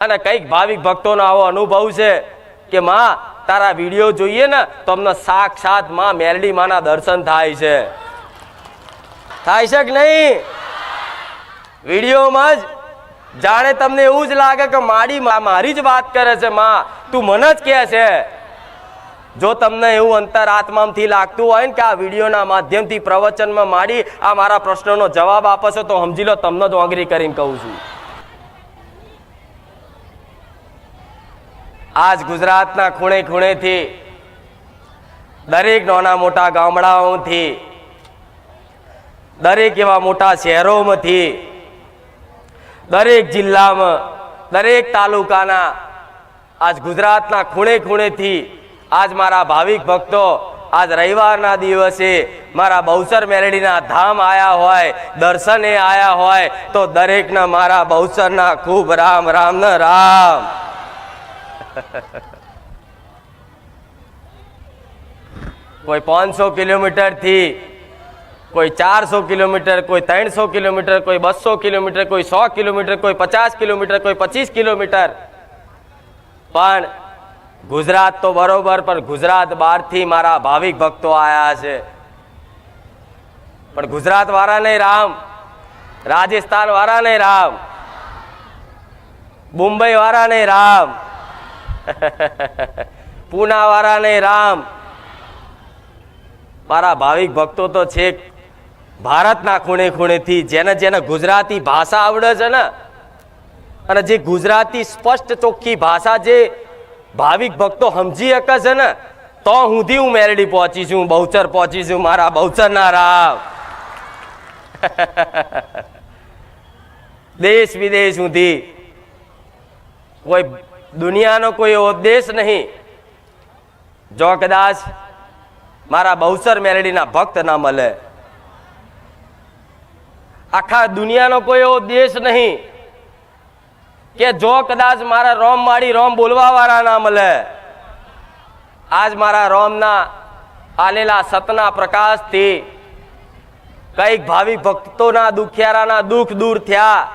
અને કંઈક ભાવિક ભક્તોનો આવો અનુભવ છે કે માં, તારા વીડિયો જોઈએ ને, તો અમને સાક્ષાતમાં મેરડી માના દર્શન થાય છે. થાય છે કે નહીં? વિડીયોમાં જ જાણે તમને એવું જ લાગે કે માડી મારી જ વાત કરે છે, માં. તું મને જ કહે છે. જો તમને એવું અંતર આત્માથી લાગતું હોય ને કે આ વિડીયોના માધ્યમથી પ્રવચનમાં માડી આ મારા પ્રશ્નોનો જવાબ આપો છો, તો સમજી લો, તમને જ ઓંગરી કરીને કહું છું. આજ ગુજરાતના ખૂણે ખૂણેથી દરેક નાના મોટા ગામડાઓથી, દરેક એવા મોટા શહેરોમાંથી, દરેક જિલ્લામાં, દરેક તાલુકાના, આજ ગુજરાતના ખૂણે ખૂણેથી આજ મારા ભાવિક ભક્તો, આજ રવિવારના દિવસે મારા બહુસર મેલડીના ધામ આયા હોય, દર્શને આયા હોય, તો દરેકના મારા બહુસરના ખૂબ રામ રામ ન રામ. કોઈ પાંચસો કિલોમીટરથી કોઈ ચારસો કિલોમીટર, કોઈ ત્રણસો કિલોમીટર, કોઈ બસો કિલોમીટર, કોઈ સો કિલોમીટર, કોઈ પચાસ કિલોમીટર, કોઈ પચીસ કિલોમીટર. પણ ગુજરાત તો બરોબર, પણ ગુજરાત બહારથી મારા ભાવિક ભક્તો આવ્યા છે. પણ ગુજરાત વાળા નહીં રામ, રાજસ્થાન વાળા નહીં રામ, મુંબઈ વાળા નહીં રામ. પૂના વાળા નહીં રામ. મારા ભાવિક ભક્તો તો છેક ભારતના ખૂણે ખૂણેથી જેને જેને ગુજરાતી ભાષા આવડે છે ને, અને જે ગુજરાતી સ્પષ્ટ ચોખ્ખી ભાષા જે ભાવિક ભક્તો સમજી શકે છે ને, તો હુંથી હું મેરડી પહોંચી છું, બહુચર પહોંચી છું, મારા બહુચરના રામ. દેશ વિદેશ સુધી કોઈ દુનિયાનો કોઈ એવો દેશ નહીં, જો કદાચ મારા બહુસર મેરડીના ભક્ત ના મળે. આખા દુનિયાનો કોઈ એવો દેશ નહીં કે જો કદાચ મારા રોમ માળી રોમ બોલવા વાળા ના મળે. આજ મારા રોમના આલેલા સતના પ્રકાશથી કંઈક ભાવિ ભક્તોના દુખિયારાના દુઃખ દૂર થયા.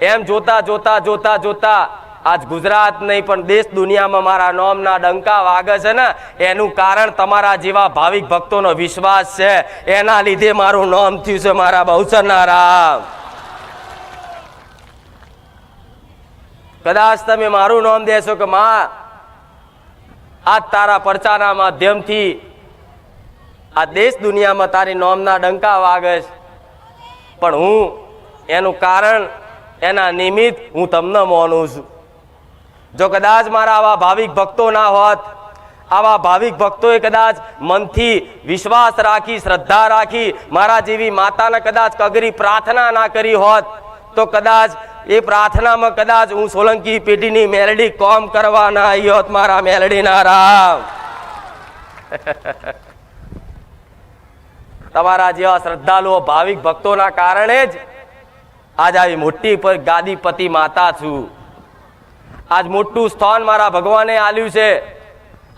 એમ જોતા જોતા જોતા જોતા આજ ગુજરાત નહીં, પણ દેશ દુનિયામાં મારા નોમના ડંકા વાગે છે ને, એનું કારણ તમારા જેવા ભાવિક ભક્તોનો વિશ્વાસ છે. એના લીધે મારું નામ થયું છે મારા બહુચરના રામ કદાચ તમે મારું નામ દેશો કે માં, આજ તારા પરચાના માધ્યમથી આ દેશ દુનિયામાં તારી નોમના ડંકા વાગે છે. પણ હું, એનું કારણ, એના નિમિત્ત હું તમને મોનું છું. જો કદાચ મારા આવા ભાવિક ભક્તો ના હોત, આવા ભાવિક ભક્તોએ કદાચ મનથી વિશ્વાસ રાખી, શ્રદ્ધા રાખી, મારા જેવી માતાને કદાચ કગરી પ્રાર્થના ના કરી હોત, તો કદાચ એ પ્રાર્થનામાં કદાચ હું સોલંકી પેઢીની મેલડી કોમ કરવા ના આવી હોત, મારા મેલડીના રામ. તમારા જેવા શ્રદ્ધાળુઓ, ભાવિક ભક્તોના કારણે જ આજ આવી મોટી પર ગાદીપતિ માતા છું. આજ મોટું સ્થાન મારા ભગવાને આલ્યું છે.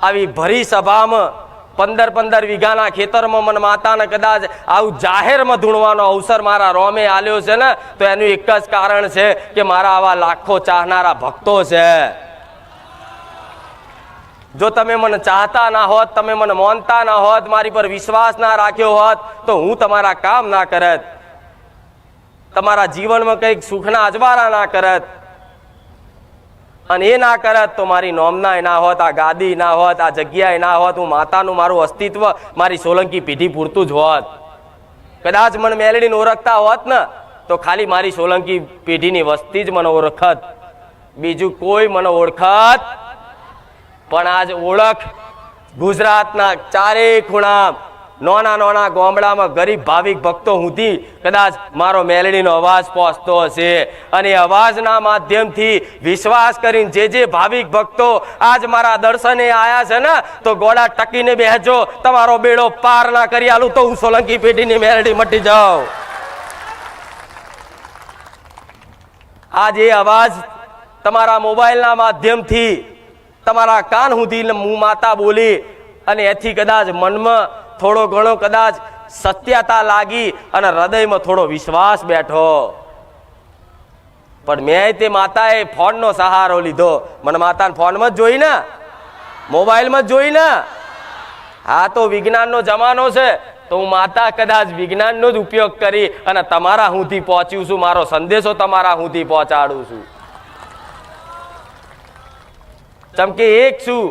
આવી ભરી સભામાં પંદર પંદર વીઘાના ખેતરમાં મન માતાને કદાચ આવું જાહેરમાં ધૂણવાનો અવસર મારા રોમે આલ્યો છે ને, તો એનું એક જ કારણ છે કે મારા આવા લાખો ચાહનારા ભક્તો છે. જો તમે મને ચાહતા ના હોત, તમે મને માનતા ના હોત, મારી પર વિશ્વાસ ના રાખ્યો હોત, તો હું તમારા કામ ના કરત. તમારા જીવનમાં કંઈક સુખના અજવાળા ના કરત. અને એ ના કરત તો મારી નોમના ના હોત, આ ગાદી ના હોત, આ જગ્યાએ ના હોત, હું માતાનું મારું અસ્તિત્વ, મારી સોલંકી પેઢી પૂરતું જ હોત. કદાચ મને મેલડીને ઓળખતા હોત ને, તો ખાલી મારી સોલંકી પેઢીની વસ્તી જ મને ઓળખત. બીજું કોઈ મને ઓળખત. પણ આજ ઓળખ ગુજરાતના ચારેય ખૂણા નાના નાના ગામડામાં ગરીબ ભાવિક ભક્તો સુધી કદાચ મારો મેલડીનો અવાજ પહોંચતો હશે. અને અવાજના માધ્યમથી વિશ્વાસ કરીને જે જે ભાવિક ભક્તો આજ મારા દર્શને આયા છે ને, તો ગોળા ટકીને બેસજો તમારો બેડો પાર ના કરી આલું તો હું સોલંકી પેઢીની મેલડી મટી જાઉં. આજ એ અવાજ તમારા મોબાઈલના માધ્યમથી તમારા કાન સુધી હું માતા બોલી, અને એથી કદાચ મનમાં થોડો ઘણો કદાચ સત્યતા લાગી અને હૃદયમાં થોડો વિશ્વાસ બેઠો. પણ મેં તે માતાએ ફોનનો સહારો લીધો. મને માતાને ફોનમાં જ જોઈ ને મોબાઈલમાં જ જોઈ ને હા તો વિજ્ઞાનનો જમાનો છે. તો હું માતા કદાચ વિજ્ઞાનનો જ ઉપયોગ કરી અને તમારા હુંથી પહોંચ્યું છું. મારો સંદેશો તમારા હુંથી પહોંચાડું છું. ચમકે એક છું.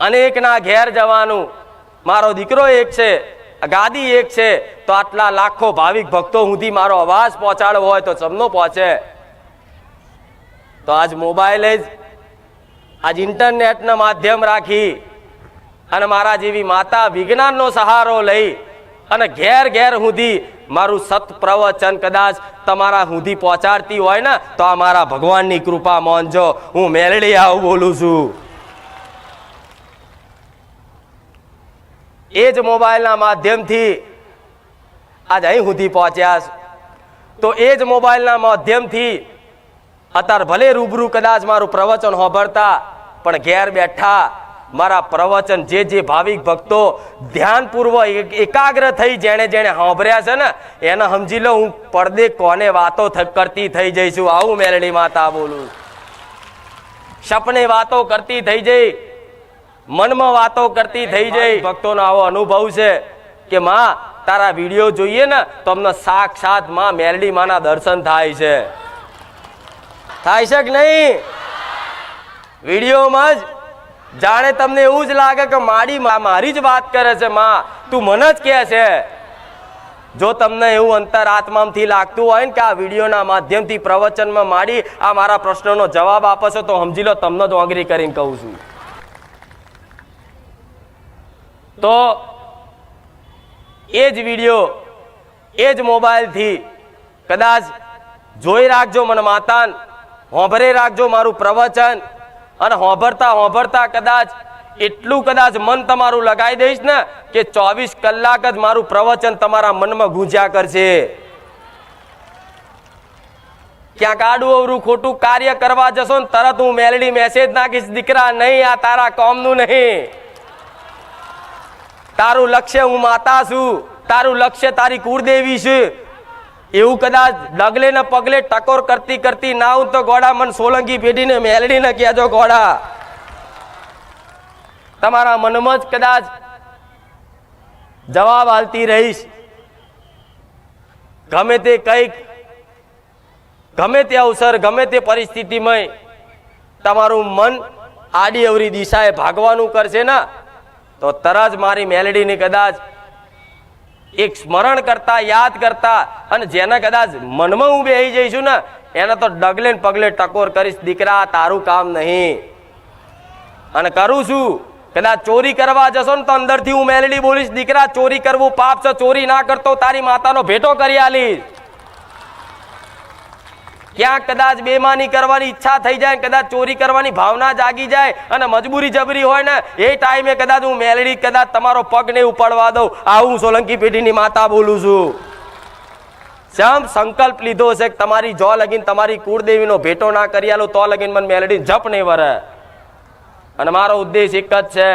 અનેકના ઘેર જવાનું. મારો દીકરો એક છે ગાદી એક છે, તો આટલા લાખો ભાવિક ભક્તો સુધી મારો અવાજ પહોંચાડવો હોય તો સમનો પહોંચે? તો આજ મોબાઈલ જ, આજ ઇન્ટરનેટના માધ્યમ રાખી અને મારા જેવી માતા વિજ્ઞાનનો સહારો લઈ અને ઘેર ઘેર સુધી મારું સત પ્રવચન કદાચ તમારા સુધી પહોંચાડતી હોય ને, તો આ મારા ભગવાનની કૃપા માનજો હું મેલડી આવું બોલું છું. એ જ મોબાઈલના માધ્યમથી આજ અહીં સુધી પહોંચ્યા. તો એ જ મોબાઈલના માધ્યમથી અત્યારે ભલે રૂબરૂ કદાચ મારું પ્રવચન હોભળતા, પણ ઘેર બેઠા મારા પ્રવચન જે જે ભાવિક ભક્તો ધ્યાનપૂર્વક એકાગ્ર થઈ જેણે જેણે સાંભળ્યા છે ને, એને સમજી લો હું પડદે કોને વાતો કરતી થઈ જઈશું આવું મેલડી માતા બોલું સપને વાતો કરતી થઈ જઈ મનમાં વાતો કરતી થઈ જઈ. ભક્તોનો આવો અનુભવ છે કે માં તારા વીડિયો જોઈએ ને તો અમને સાક્ષાતમાં મેરડી માના દર્શન થાય છે. થાય છે કે નહીં? વિડીયોમાં જ જાણે તમને એવું જ લાગે કે માડી મારી જ વાત કરે છે માં. તું મને જ કહે છે. જો તમને એવું અંતર આત્મામાંથી લાગતું હોય ને કે આ વિડીયોના માધ્યમથી પ્રવચનમાં માડી આ મારા પ્રશ્નનો જવાબ આપો છો તો સમજી લો તમને જ ઓગરી કરીને કહું છું. તો એ જ વીડિયો એ જ મોબાઈલથી કદાચ જોઈ રાખજો મને માતાન, હોંભરે રાખજો મારું પ્રવચન, અને હોંભરતા હોંભરતા કદાચ એટલું કદાચ મન તમારું લગાવી દઈશ ને કે ચોવીસ કલાક જ મારું પ્રવચન તમારા મનમાં ગુંજ્યા કરશે. ક્યાંક આડું અવરું ખોટું કાર્ય કરવા જશો ને તરત હું મેલડી મેસેજ નાખીશ, દીકરા, નહીં આ તારા કોમનું નહીં. તારું લક્ષ્ય હું માતા છું. તારું લક્ષ્ય તારી કુળદેવી છે. એવું કદાચ ડગલે ને પગલે ટકોર કરતી કરતી ના હું તો ગોડા મન સોલંકી પેઢીને મેલડીને કહેજો ગોડા. તમારા મનમાં જ કદાચ જવાબ આલતી રહીશ. ગમે તે કંઈક, ગમે તે અવસર, ગમે તે પરિસ્થિતિમાં તમારું મન આડી અવરી દિશાએ ભાગવાનું કરશે ને? તો તરત મારી મેલેડીની કદાચ એક સ્મરણ કરતા, યાદ કરતા અને જેને કદાચ મનમાં હું બેસી જઈશું ને, એને તો ડગલે પગલે ટકોર કરીશ, દીકરા, તારું કામ નહીં. અને કરું છું. કદાચ ચોરી કરવા જશો ને તો અંદરથી હું મેલેડી બોલીશ, દીકરા, ચોરી કરવું પાપ છે, ચોરી ના કરતો, તારી માતાનો ભેટો કરી આલીશ. ક્યાંક કદાચ બેમાની કરવાની ઈચ્છા થઈ જાય કદાચ ચોરી કરવાની ભાવના જાગી જાય અને મજબૂરી જબરી હોય ને, એ ટાઈમે કદાચ હું મેલડી, કદાચ તમારો પગ નહીં ઉપાડવા દઉં. આવું સોલંકી પેઢીની માતા બોલું છું. જેમ સંકલ્પ લીધો છે કે તમારી જો લગીન તમારી કુળદેવીનો ભેટો ના કરી આલો, તો લગીન મને મેલડી જપ નહીં વરે. અને મારો ઉદ્દેશ એક જ છે,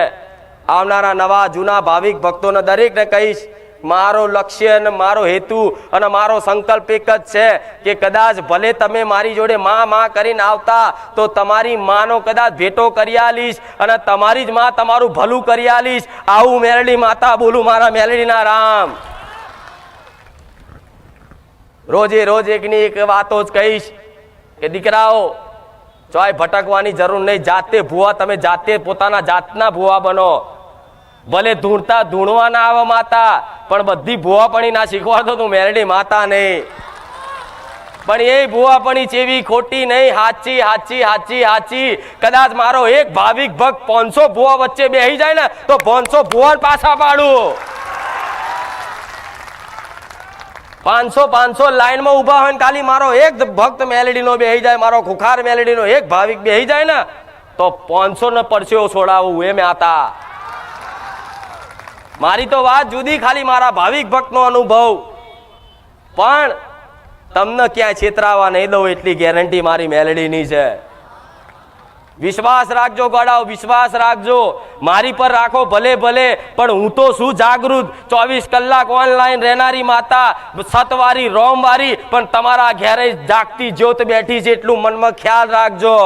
આવનારા નવા જૂના ભાવિક ભક્તોને દરેકને કહીશ મારો લક્ષ્ય અને મારો હેતુ અને મારો સંકલ્પ એક જ છે કે કદાચ ભલે તમે મારી જોડે માં માં કરીને આવતા, તો તમારી માનો કદાચ ભેટો કરી આલીશ અને તમારી જ માં તમારું ભલું કરી આલીશ. આવું મેલડી માતા બોલું મારા મેલડીના રામ. રોજે રોજ એકની એક વાતો જ કહીશ કે દીકરાઓ, ચોય ભટકવાની જરૂર નહીં, જાતે ભૂવા, તમે જાતે પોતાના જાતના ભૂવા બનો. ભલે ધૂણતા ધૂણવા ના આવે માતા, પણ બધી ભૂવાપણી ના શીખવાડતો તું મેરડી માતા નહીં. પણ એ ભૂવાપણી ચેવી ખોટી નહીં, હાચી હાચી હાચી હાચી. કદાચ મારો એક ભાવિક ભક્ત પાંચસો ભૂવા વચ્ચે બેસી જાય ને, તો પાંચસો ભૂવા પાછા પાડું. પાંચસો પાંચસો લાઈનમાં ઊભા હોય ને ખાલી મારો એક ભક્ત મેલેડીનો બેહી જાય, મારો ખુખાર મેલેડીનો એક ભાવિક બેહી જાય ને, તો પાંચસો ને પરસેવો છોડાવું એમ આતા મારી તો વાત જુદી, ખાલી મારા ભાવિક ભક્તનો અનુભવ. પણ તમને ક્યાંય છેતરાવા નહીં દઉં એટલી ગેરંટી મારી મેલેડીની છે. વિશ્વાસ રાખજો ગોડાઓ, વિશ્વાસ રાખજો. મારી પર રાખો ભલે ભલે, પણ હું તો શું જાગૃત? ચોવીસ કલાક ઓનલાઈન રહેનારી માતા, સતવારી, રોમવારી, પણ તમારા ઘેરે જાગતી જ્યોત બેઠી છે, એટલું મનમાં ખ્યાલ રાખજો.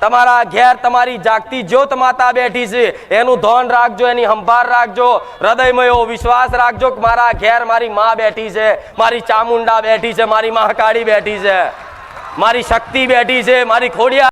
તમારા ઘેર તમારી જાગતી જ્યોત માતા બેઠી છે. એનું ધોન રાખજો, એની સંભાળ રાખજો. હૃદયમાં વિશ્વાસ રાખજો કે મારા ઘેર મારી માં બેઠી છે, મારી ચામુંડા બેઠી છે, મારી મહાકાળી બેઠી છે. મારી શક્તિ બેઠી છે, મારી ખોડિયા